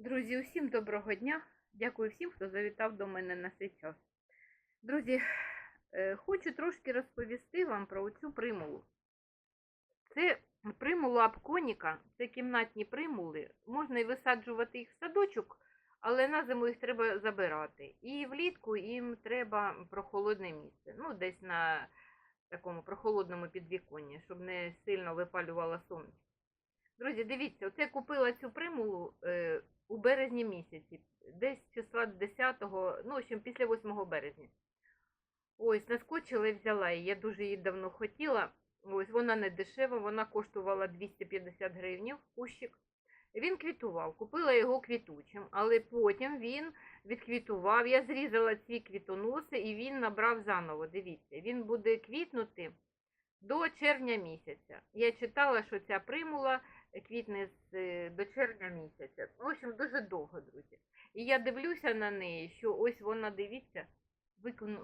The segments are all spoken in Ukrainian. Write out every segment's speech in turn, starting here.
Друзі, усім доброго дня. Дякую всім, хто завітав до мене на цей час. Друзі, е, хочу трошки розповісти вам про цю примулу. Це примула апконіка, це кімнатні примули. Можна і висаджувати їх в садочок, але на зиму їх треба забирати. І влітку їм треба прохолодне місце. Ну, десь на такому прохолодному підвіконні, щоб не сильно випалювало сонце. Друзі, дивіться, оце я купила цю примулу е, у березні місяці, десь числа 10-го, ну, в общем, після 8 березня. Ось, наскочила і взяла її. Я дуже її давно хотіла. Ось вона не дешева, вона коштувала 250 гривнів кущик. Він квітував, купила його квітучим, але потім він відквітував. Я зрізала ці квітоноси і він набрав заново. Дивіться, він буде квітнути до червня місяця. Я читала, що ця примула квітне з е, до червня місяця. В общем, дуже довго, друзі. І я дивлюся на неї, що ось вона, дивіться,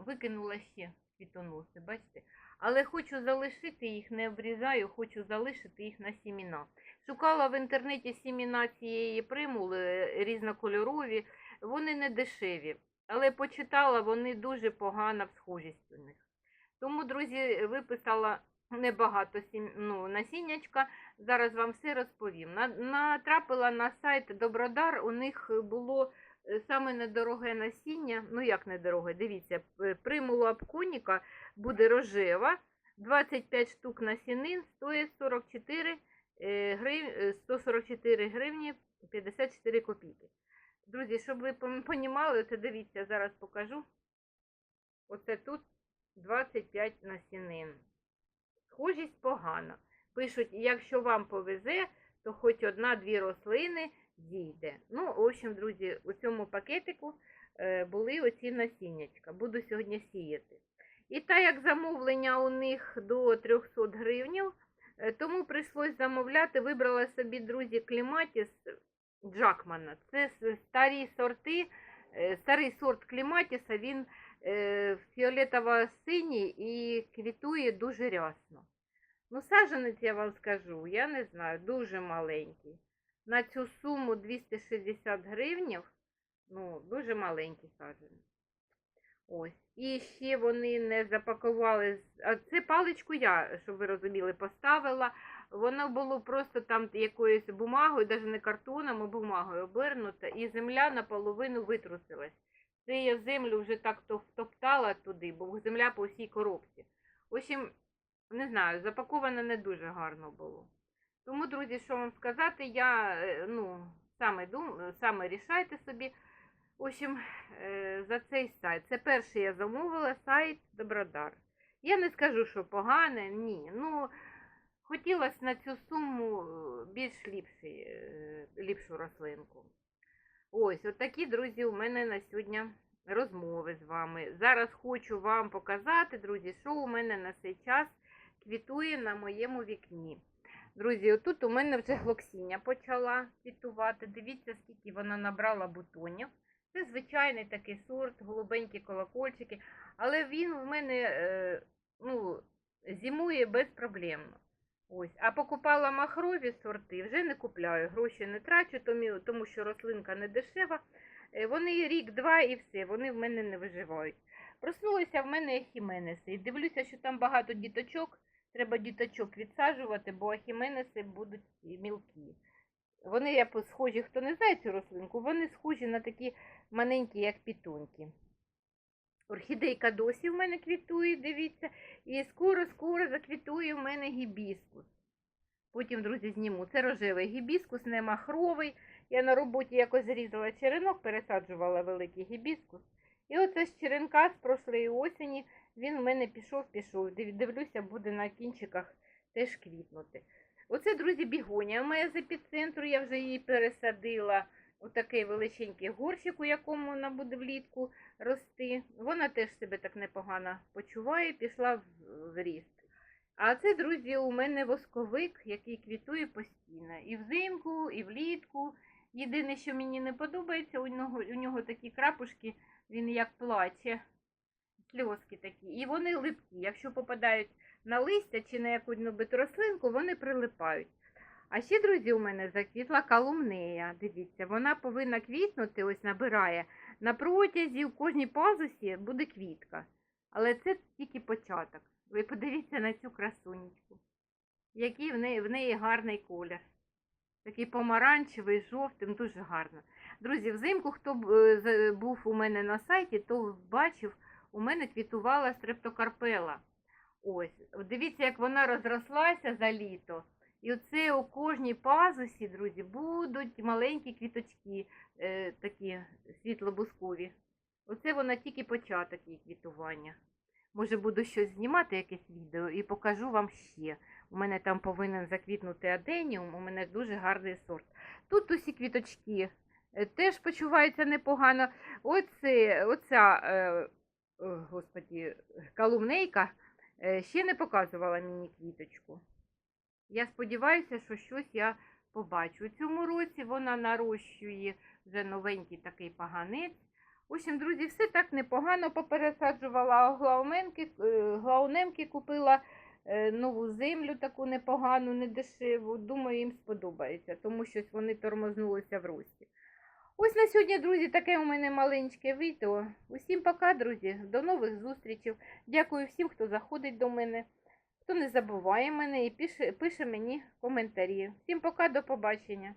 викинула ще квітоноси, бачите? Але хочу залишити їх, не обрізаю, хочу залишити їх на сіміна. Шукала в інтернеті сіміна цієї примули е, різнокольорові, вони не дешеві, але почитала, вони дуже погана схожість у них. Тому, друзі, виписала небагато сім... ну, насіннячка. Зараз вам все розповім. Натрапила на сайт Добродар, у них було е, саме недороге насіння. Ну як недороге, дивіться, п- примула апконіка буде рожева, 25 штук насінин, стоїть 44 е, грив... е, 144 гривні 54 копійки. Друзі, щоб ви розуміли, це дивіться, зараз покажу. Оце тут 25 насінин. Схожість погана. Пишуть, якщо вам повезе, то хоч одна-дві рослини дійде. Ну, в общем, друзі, у цьому пакетику е, були оці насіннячка. Буду сьогодні сіяти. І так як замовлення у них до 300 гривнів, е, тому прийшлось замовляти. Вибрала собі, друзі, кліматіс Джакмана. Це старі сорти, е, старий сорт кліматіса, він фіолетово-синій і квітує дуже рясно. Ну, саджанець, я вам скажу, я не знаю, дуже маленький. На цю суму 260 гривнів, ну, дуже маленький саджанець. Ось. І ще вони не запакували. А це паличку я, щоб ви розуміли, поставила. Воно було просто там якоюсь бумагою, навіть не картоном, а бумагою обернута, і земля наполовину витрусилась. Це я землю вже так то втоптала туди, бо земля по всій коробці. В общем, не знаю, запаковано не дуже гарно було. Тому, друзі, що вам сказати, я е, ну, саме дум, саме рішайте собі. В общем, е, за цей сайт. Це перший я замовила сайт Добродар. Я не скажу, що погане, ні. Ну, хотілося на цю суму е, більш ліпший, е, ліпшу рослинку. Ось, отакі, друзі, у мене на сьогодні розмови з вами. Зараз хочу вам показати, друзі, що у мене на цей час квітує на моєму вікні. Друзі, отут у мене вже глоксіня почала квітувати. Дивіться, скільки вона набрала бутонів. Це звичайний такий сорт, голубенькі колокольчики, але він в мене е, ну, зимує безпроблемно. Ось. А покупала махрові сорти, вже не купляю, гроші не трачу, тому, що рослинка не дешева. Е, Вони рік-два і все, вони в мене не виживають. Проснулися в мене ахіменеси. І дивлюся, що там багато діточок. Треба діточок відсаджувати, бо ахіменеси будуть мілкі. Вони я схожі, хто не знає цю рослинку, вони схожі на такі маленькі, як пітуньки. Орхідейка досі в мене квітує, дивіться, і скоро-скоро заквітує в мене гібіскус. Потім, друзі, зніму. Це рожевий гібіскус, не махровий. Я на роботі якось зрізала черенок, пересаджувала великий гібіскус. І оце з черенка з прошлої осені він в мене пішов, пішов. Дивлюся, буде на кінчиках теж квітнути. Оце, друзі, бігонія моя з епіцентру, я вже її пересадила у такий величенький горщик, у якому вона буде влітку рости. Вона теж себе так непогано почуває, пішла в, ріст. А це, друзі, у мене восковик, який квітує постійно. І взимку, і влітку. Єдине, що мені не подобається, у нього, у нього такі крапушки, він як плаче, сльозки такі. І вони липкі. Якщо попадають на листя чи на яку-небудь рослинку, вони прилипають. А ще, друзі, у мене заквітла калумнея. Дивіться, вона повинна квітнути, ось набирає. На протязі в кожній пазусі буде квітка. Але це тільки початок. Ви подивіться на цю красунечку. Який в неї, в неї гарний колір. Такий помаранчевий, жовтим, дуже гарно. Друзі, взимку, хто е, був у мене на сайті, то бачив, у мене квітувала стрептокарпела. Ось, дивіться, як вона розрослася за літо. І оце у кожній пазусі, друзі, будуть маленькі квіточки, е, такі світлобускові. Оце вона тільки початок її квітування. Може, буду щось знімати, якесь відео, і покажу вам ще. У мене там повинен заквітнути аденіум, у мене дуже гарний сорт. Тут усі квіточки е, теж почуваються непогано. Оце, оця, е, господі, калумнейка е, ще не показувала мені квіточку. Я сподіваюся, що щось я побачу. У цьому році вона нарощує вже новенький такий поганець. В общем, друзі, все так непогано попересаджувала глауменки, е, глаунемки купила е, нову землю таку непогану, недешеву. Думаю, їм сподобається, тому що вони тормознулися в рості. Ось на сьогодні, друзі, таке у мене маленьке відео. Усім пока, друзі, до нових зустрічей. Дякую всім, хто заходить до мене, хто не забуває мене і пише, пише мені коментарі. Всім пока, до побачення.